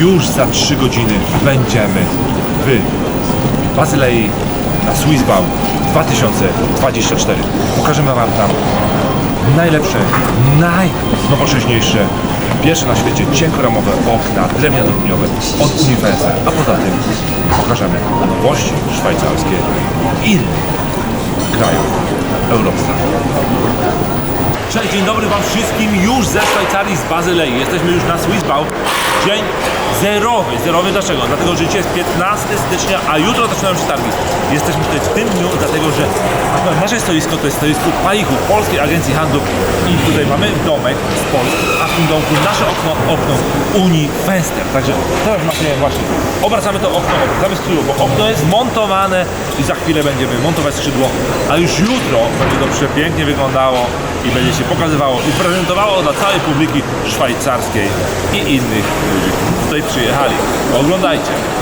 już za 3 godziny będziemy w Bazylei na Swissbau 2024. Pokażemy Wam tam najlepsze, najnowocześniejsze, pierwsze na świecie cienkoramowe okna drewniano-liniowe od Universa, a poza tym pokażemy nowości szwajcarskie innych krajów Europy. Cześć, dzień dobry Wam wszystkim już ze Szwajcarii, z Bazylei. Jesteśmy już na Swissbau. Dzień zerowy. Zerowy dlaczego? Dlatego, że dzisiaj jest 15 stycznia, a jutro zaczynają się targi. Jesteśmy tutaj w tym dniu, dlatego że nasze stoisko to jest stoisko Paichu, Polskiej Agencji Handlu i tutaj mamy domek z Polski, a w tym domku nasze okno, okno Unii Fenster. Także teraz macie właśnie, obracamy to okno, obracamy skrzydło, bo okno jest montowane i za chwilę będziemy montować skrzydło, a już jutro będzie to przepięknie wyglądało i będzie się pokazywało i prezentowało dla całej publiki szwajcarskiej i innych ludzi, którzy tutaj przyjechali. Oglądajcie.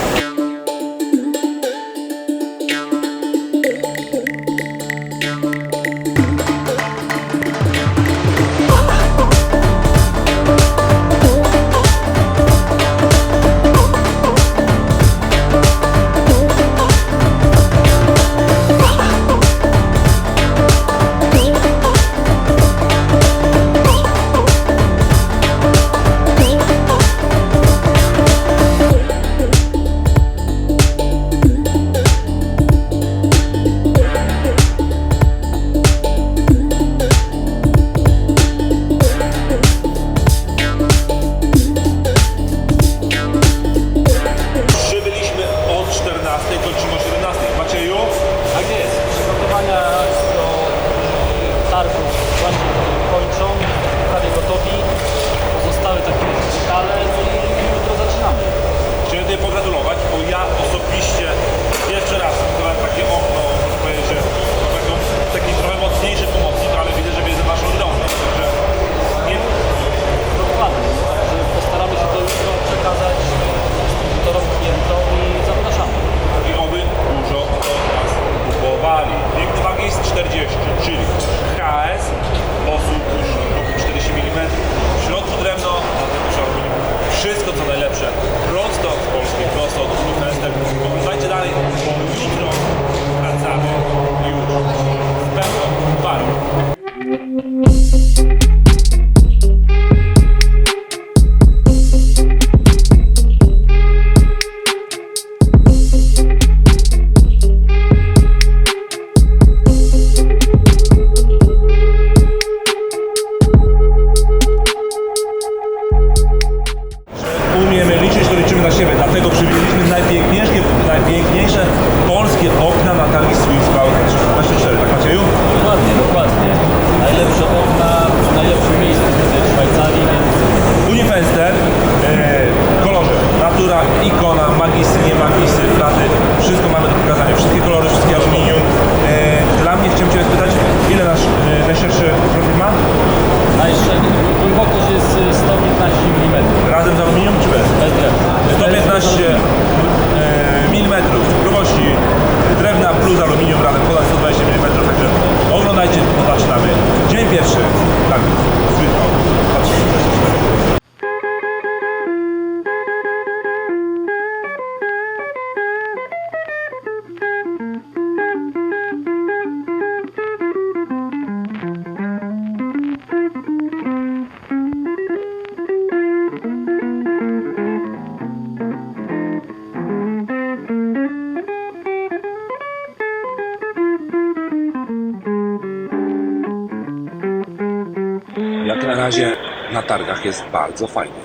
Jak na razie na targach jest bardzo fajnie.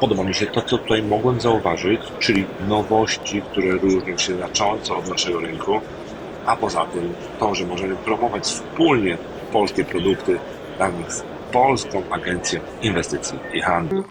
Podoba mi się to, co tutaj mogłem zauważyć, czyli nowości, które różnią się znacząco od naszego rynku, a poza tym to, że możemy promować wspólnie polskie produkty razem z Polską Agencją Inwestycji i Handlu.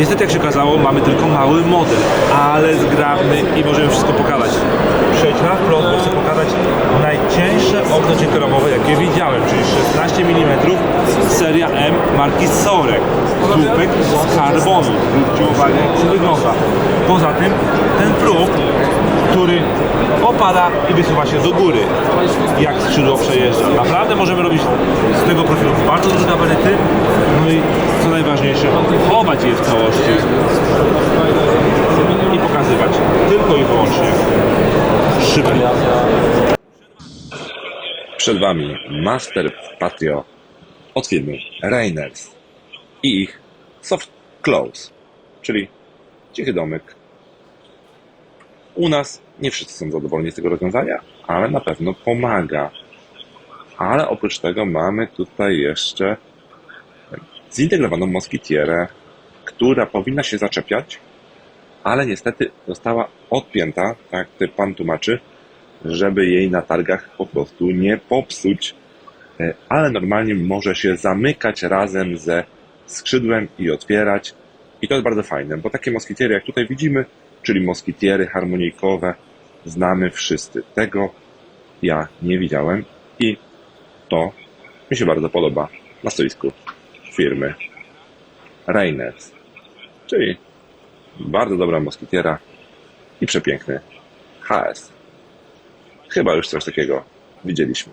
Niestety, jak się okazało, mamy tylko mały model, ale zgrabny i możemy wszystko pokazać. Przejdź na wprost, bo chcę pokazać najcięższe okno cienkoramowe, jakie widziałem, czyli 16 mm seria M marki Sorek. Słupek z karbonu. Zwróćcie uwagę, jak to wygląda. Poza tym ten próg, który opada i wysuwa się do góry, jak skrzydło przejeżdża. Naprawdę możemy robić z tego profilu bardzo duże gabaryty, no i co najważniejsze, chować je w całości i pokazywać tylko i wyłącznie szybę. Przed Wami Master Patio od firmy Rainers i ich Soft Close, czyli cichy domek. U nas nie wszyscy są zadowoleni z tego rozwiązania, ale na pewno pomaga. Ale oprócz tego mamy tutaj jeszcze zintegrowaną moskitierę, która powinna się zaczepiać, ale niestety została odpięta, tak jak pan tłumaczy, żeby jej na targach po prostu nie popsuć, E, ale normalnie może się zamykać razem ze skrzydłem i otwierać. I to jest bardzo fajne, bo takie moskitiery, jak tutaj widzimy, czyli moskitiery harmonijkowe, znamy wszyscy. Tego ja nie widziałem i to mi się bardzo podoba na stoisku firmy Rainers, czyli bardzo dobra moskitiera i przepiękny HS. Chyba już coś takiego widzieliśmy.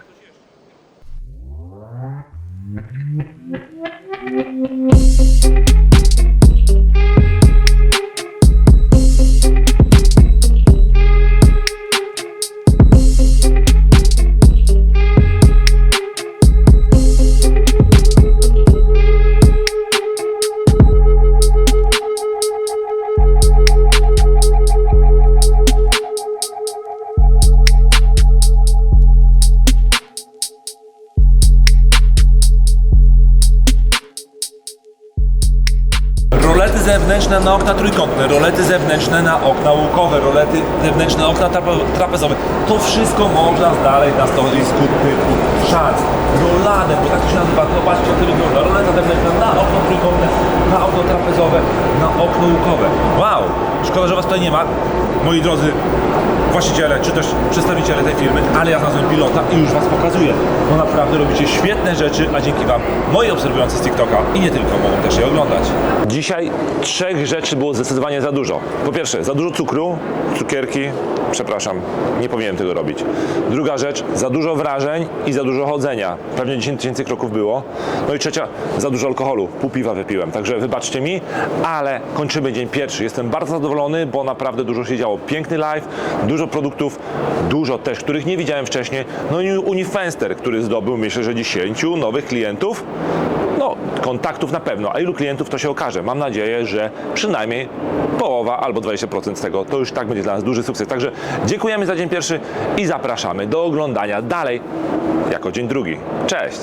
Zewnętrzne na okna trójkątne, rolety zewnętrzne na okna łukowe, rolety zewnętrzne na okna trape- trapezowe. To wszystko można znaleźć na stoisku typu szans. Rolanem, bo tak to się nazywa, to patrzcie jak to wygląda. Roleta zewnętrzna na okno trójkątne, na okno trapezowe, na okno łukowe. Wow! Szkoda, że Was tutaj nie ma, moi drodzy właściciele, czy też przedstawiciele tej firmy, ale ja znalazłem pilota i już Was pokazuję, bo naprawdę robicie świetne rzeczy, a dzięki Wam moi obserwujący z TikToka i nie tylko mogą też je oglądać. Dzisiaj trzech rzeczy było zdecydowanie za dużo. Po pierwsze, za dużo cukru, cukierki, przepraszam, nie powinienem tego robić. Druga rzecz, za dużo wrażeń i za dużo chodzenia. Pewnie 10 tysięcy kroków było. No i trzecia, za dużo alkoholu. Pół piwa wypiłem, także wybaczcie mi, ale kończymy dzień pierwszy. Jestem bardzo zadowolony, bo naprawdę dużo się działo. Piękny live, dużo produktów, dużo też, których nie widziałem wcześniej. No i Unifenster, który zdobył myślę, że 10 nowych klientów. Kontaktów na pewno, a ilu klientów to się okaże. Mam nadzieję, że przynajmniej połowa albo 20% z tego to już tak będzie dla nas duży sukces. Także dziękujemy za dzień pierwszy i zapraszamy do oglądania dalej jako dzień drugi. Cześć!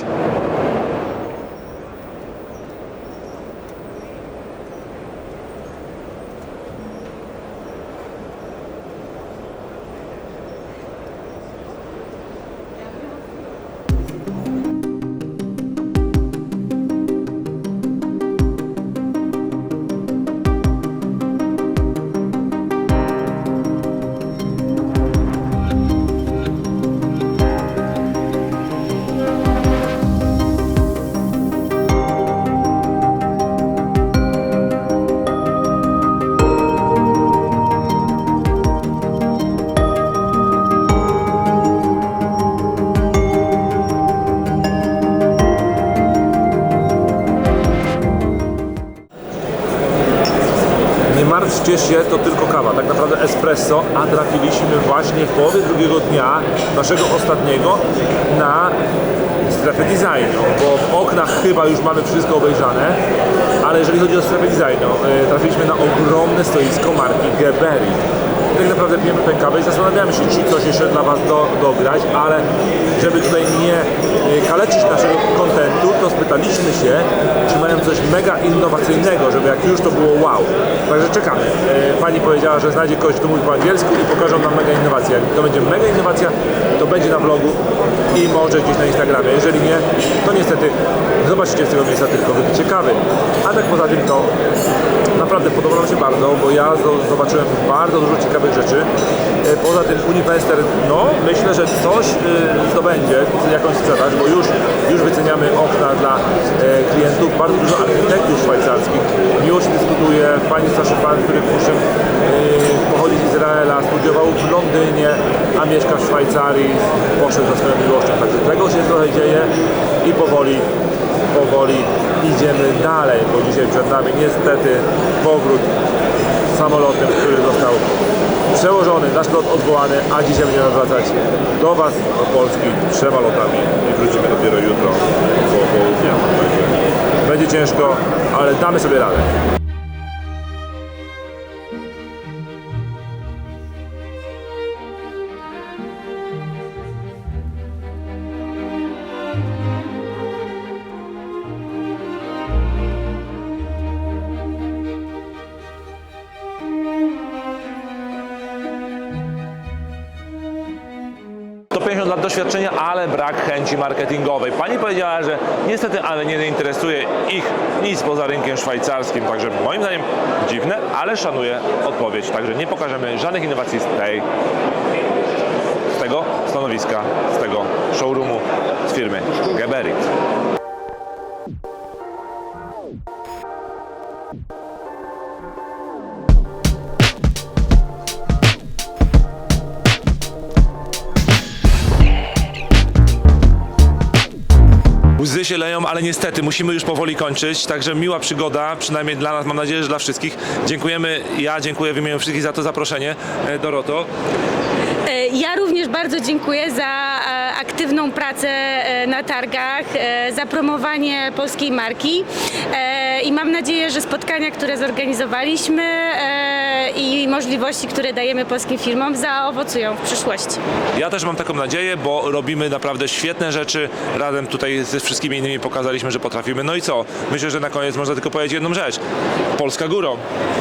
Martwcie się, to tylko kawa, tak naprawdę espresso, a trafiliśmy właśnie w połowie drugiego dnia naszego ostatniego na strefę designu, bo w oknach chyba już mamy wszystko obejrzane, ale jeżeli chodzi o strefę designu, e, trafiliśmy na ogromne stoisko marki Geberit. Tak naprawdę pijemy tę kawę i zastanawiamy się, czy coś jeszcze dla Was do, dograć, ale żeby tutaj nie e, kaleczyć naszego kontentu, to spytaliśmy się, czy mają coś mega innowacyjnego, żeby jak już to było wow. Także czekamy. E, Pani powiedziała, że znajdzie kogoś, kto mówi po angielsku i pokażą nam mega innowację. Jak to będzie mega innowacja, to będzie na vlogu i może gdzieś na Instagramie. Jeżeli nie, to niestety zobaczycie z tego miejsca tylko wypicie kawy. A tak poza tym to naprawdę podoba nam się bardzo, bo ja zo- zobaczyłem bardzo dużo ciekawych rzeczy. E, Poza tym Unifester, no myślę, że coś e, zdobędzie, jakąś sprzedaż, bo już, już wyceniamy okna dla e, klientów, bardzo dużo architektów szwajcarskich. Się dyskutuje, starszy pan, który owszem, pochodzi z Izraela, studiował w Londynie, a mieszka w Szwajcarii, poszedł za swoją miłością. Także tego się trochę dzieje i powoli, powoli idziemy dalej, bo dzisiaj przed nami niestety powrót samolotem, który został przełożony, nasz lot odwołany, a dzisiaj będziemy wracać do Was, do Polski trzema lotami i wrócimy dopiero jutro po południa. Także Będzie ciężko, ale damy sobie radę. Doświadczenia, ale brak chęci marketingowej. Pani powiedziała, że niestety, ale nie interesuje ich nic poza rynkiem szwajcarskim, także moim zdaniem dziwne, ale szanuję odpowiedź. Także nie pokażemy żadnych innowacji z tej, z tego stanowiska, z tego showroomu, z firmy Geberit. Się leją, ale niestety musimy już powoli kończyć, także miła przygoda, przynajmniej dla nas, mam nadzieję, że dla wszystkich. Dziękujemy, ja dziękuję w imieniu wszystkich za to zaproszenie. E, Doroto, E, Ja również bardzo dziękuję za e, aktywną pracę e, na targach, e, za promowanie polskiej marki e, i mam nadzieję, że spotkania, które zorganizowaliśmy i możliwości, które dajemy polskim firmom zaowocują w przyszłości. ja też mam taką nadzieję, bo robimy naprawdę świetne rzeczy. Razem tutaj ze wszystkimi innymi pokazaliśmy, że potrafimy. No i co? Myślę, że na koniec można tylko powiedzieć jedną rzecz. Polska górą.